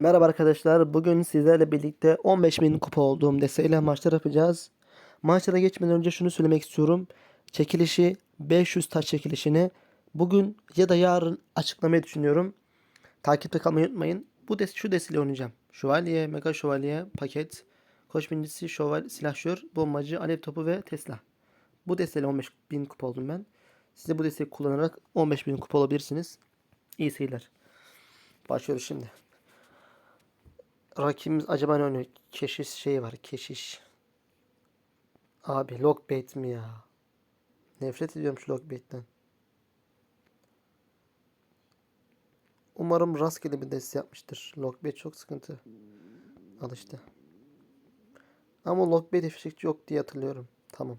Merhaba arkadaşlar. Bugün sizlerle birlikte 15.000 kupa olduğum desteğiyle maçlar yapacağız. Maçlara geçmeden önce şunu söylemek istiyorum. Çekilişi 500 taş çekilişini bugün ya da yarın açıklamayı düşünüyorum. Takipte kalmayı unutmayın. Bu des şu desteğiyle oynayacağım. Şövalye, mega şövalye, paket, koç binicisi, şövalye, silahşör, bombacı, alev topu ve Tesla. Bu desteğiyle 15.000 kupa oldum ben. Siz de bu desteği kullanarak 15.000 kupa olabilirsiniz. İyi seyirler. Başlıyoruz şimdi. Rakibimiz acaba ne oynuyor? Keşiş şey var. Keşiş. Abi lockbait mi ya? Nefret ediyorum şu lockbait'ten. Umarım rastgele bir deste yapmıştır. Lockbait çok sıkıntı. Al işte. Ama lockbait efekti yok diye hatırlıyorum. Tamam.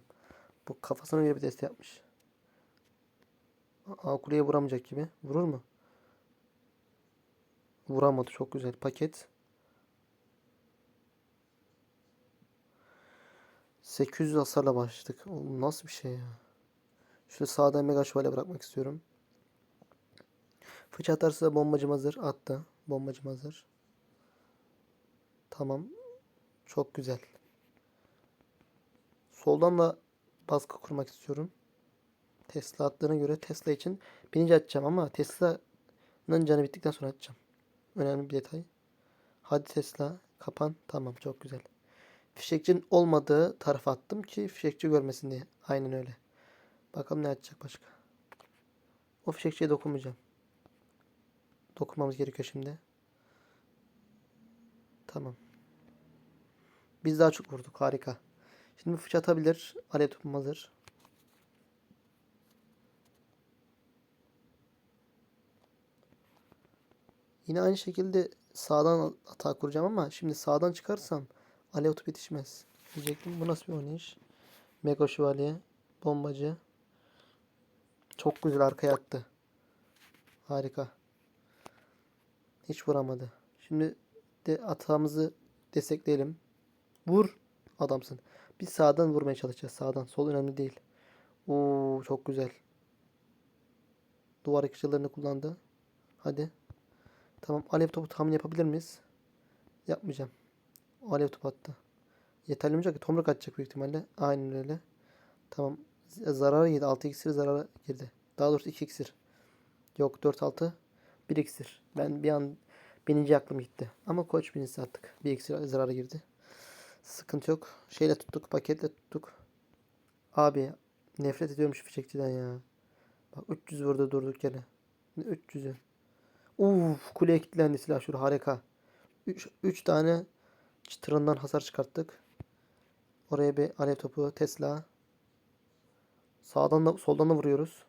Bu kafasına göre bir deste yapmış. Aa kuleye vuramayacak gibi. Vurur mu? Vuramadı. Çok güzel. Paket. 800 hasarla başladık. Oğlum nasıl bir şey ya? Şöyle sağdan mega şövalye bırakmak istiyorum. Fıçı atarsa bombacım hazır. Attı. Bombacım hazır. Tamam. Çok güzel. Soldan da baskı kurmak istiyorum. Tesla attığına göre Tesla için birinci atacağım ama Tesla'nın canı bittikten sonra atacağım. Önemli bir detay. Hadi Tesla kapan. Tamam çok güzel. Fişekçinin olmadığı tarafa attım ki fişekçi görmesin diye. Aynen öyle. Bakalım ne açacak başka. O fişekçiye dokunmayacağım. Dokunmamız gerekiyor şimdi. Tamam. Biz daha çok vurduk. Harika. Şimdi fıç atabilir. Alev topum hazır. Yine aynı şekilde sağdan hata kuracağım ama şimdi sağdan çıkarsam alev top yetişmez. Diyecektim. Bu nasıl bir oynayış? Mega şövalye. Bombacı. Çok güzel arkaya attı. Harika. Hiç vuramadı. Şimdi de atağımızı destekleyelim. Vur. Adamsın. Biz sağdan vurmaya çalışacağız. Sağdan. Sol önemli değil. Oo çok güzel. Duvar yıkıcılarını kullandı. Hadi. Tamam. Alev topu tahmin yapabilir miyiz? Yapmayacağım. Alev topu attı. Yeterli olmayacak ki. Tomruk atacak büyük ihtimalle. Aynen öyle. Tamam. Z- Zarara yedi. 6 iksir zarara girdi. Daha doğrusu 2 iksir. Yok 4 6 1 iksir. Ben bir an bininci aklım gitti. Ama koç birincisi attık. Bir iksir zarara girdi. Sıkıntı yok. Şeyle tuttuk. Paketle tuttuk. Abi nefret ediyorum şu fişekçiden ya. Bak 300 vurdu durduk yere. Ne 300'ü. Uf kuleye kilitlendi silah şurada harika. 3 tane çıtırından hasar çıkarttık. Oraya bir alev topu Tesla. Sağdan da soldan da vuruyoruz.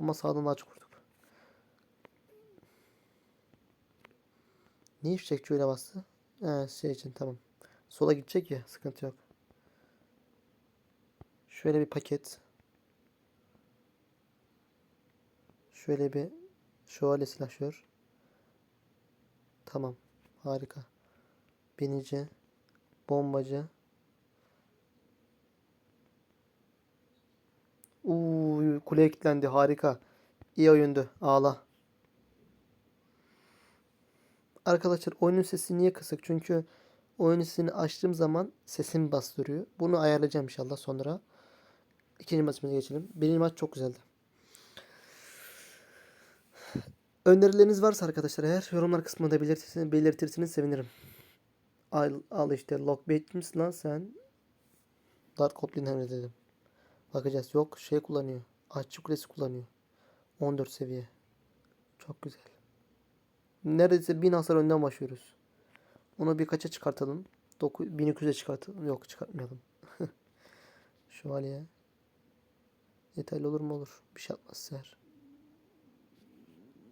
Ama sağdan da açık vurduk. Niye fişekçi öyle bastı? He, şey için tamam. Sola gidecek ya sıkıntı yok. Şöyle bir paket. Şöyle bir şövalye silahşör. Tamam. Harika. Binici. Bombacı. Uuu kuleye kilitlendi. Harika. İyi oyundu. Ağla. Arkadaşlar oyunun sesi niye kısık? Çünkü oyun sesini açtığım zaman sesim bastırıyor. Bunu ayarlayacağım inşallah sonra. İkinci maçımıza geçelim. Birinci maç çok güzeldi. Önerileriniz varsa arkadaşlar eğer yorumlar kısmında belirtirseniz, belirtirseniz sevinirim. Al, al işte lockbait misin lan sen? Dark Goblin hem dedim. Bakacağız. Yok şey kullanıyor. Açık kulesi kullanıyor. 14 seviye. Çok güzel. Neredeyse 1000 hasar önden başlıyoruz. Onu birkaça çıkartalım. 1200'e çıkartalım. Yok çıkartmayalım. Şövalye. Yeterli olur mu olur. Bir şey yapmaz seher.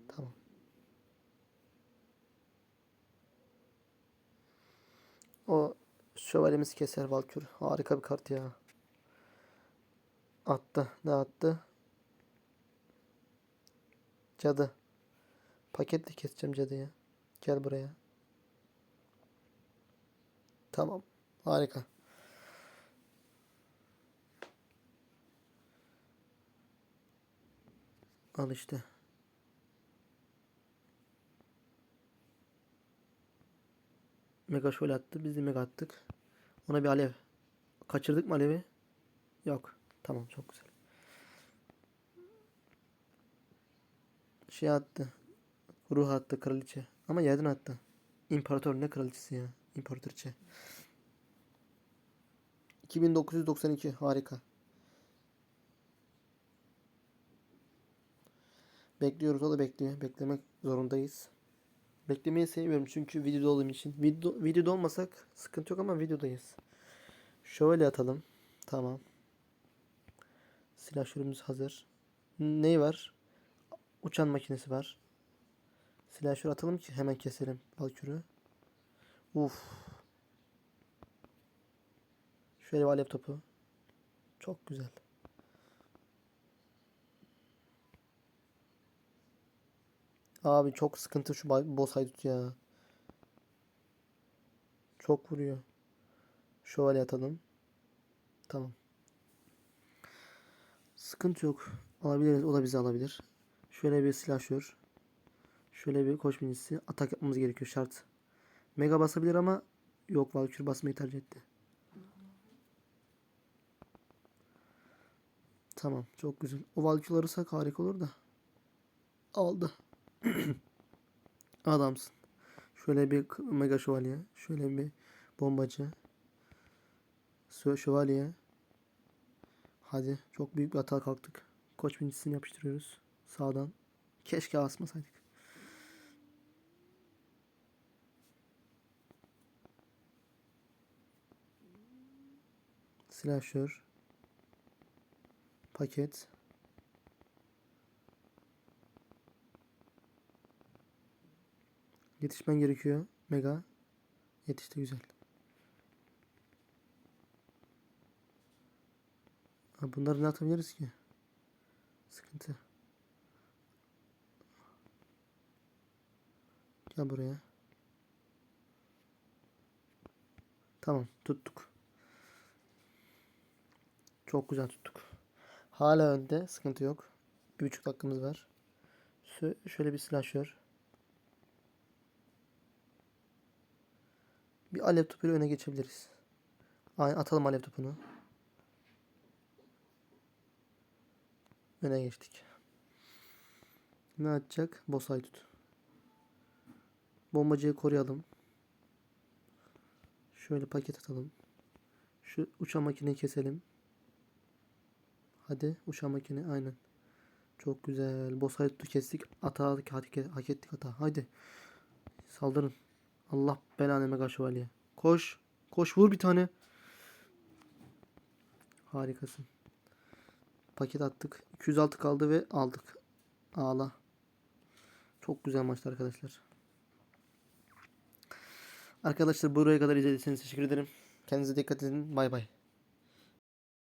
Tamam. O şövalyemiz keser Valkür. Harika bir kart ya. Attı. Ne attı? Cadı. Paketle keseceğim cadıyı. Gel buraya. Tamam. Harika. Al işte. Mega şöyle attı. Biz de mega attık. Ona bir alev. Kaçırdık mı alevi? Yok. Tamam çok güzel. Şey attı. Ruh attı kraliçe. Ama yerden attı. İmparator ne kraliçesi ya. İmparatoriçe. 2992 harika. Bekliyoruz o da bekliyor. Beklemek zorundayız. Beklemeyi seviyorum çünkü videoda olduğum için. Video, videoda olmasak sıkıntı yok ama videodayız. Şöyle atalım. Tamam. Silahşörümüz hazır. Neyi var? Uçan makinesi var. Silahşör atalım ki hemen keselim Valkür'ü. Uf. Şöyle bir alev topu. Çok güzel. Abi çok sıkıntı şu boss haydut ya. Çok vuruyor. Şövalye atalım. Tamam. Sıkıntı yok. Alabiliriz. O da bizi alabilir. Şöyle bir silahşör. Şöyle bir koç minicisi. Atak yapmamız gerekiyor şart. Mega basabilir ama yok Valkür basmayı tercih etti. Tamam. Çok güzel. O Valkür alırsak harika olur da. Aldı. Adamsın. Şöyle bir mega şövalye. Şöyle bir bombacı. Şövalye. Hadi. Çok büyük bir hata kalktık. Koç bincisini yapıştırıyoruz. Sağdan. Keşke asmasaydık. Silahşör. Paket. Yetişmen gerekiyor. Mega. Yetişti güzel. Ha, bunları ne atabiliriz ki? Sıkıntı. Gel buraya. Tamam tuttuk. Çok güzel tuttuk. Hala önde. Sıkıntı yok. Bir buçuk dakikamız var. Şö- Şöyle bir silahşör. Bir alev topuyla öne geçebiliriz. Aynen atalım alev topunu. Öne geçtik. Ne atacak? Boss haydut. Bombacıyı koruyalım. Şöyle paket atalım. Şu uçan makineyi keselim. Hadi uçan makine aynen. Çok güzel. Boss haydut'u kestik. Ata hak, hak ettik ata. Haydi. Saldırın. Allah belanı mega şövalye. Koş. Koş vur bir tane. Harikasın. Paket attık. 206 kaldı ve aldık. Ağla. Çok güzel maçtı arkadaşlar. Arkadaşlar buraya kadar izlediyseniz teşekkür ederim. Kendinize dikkat edin. Bay bay.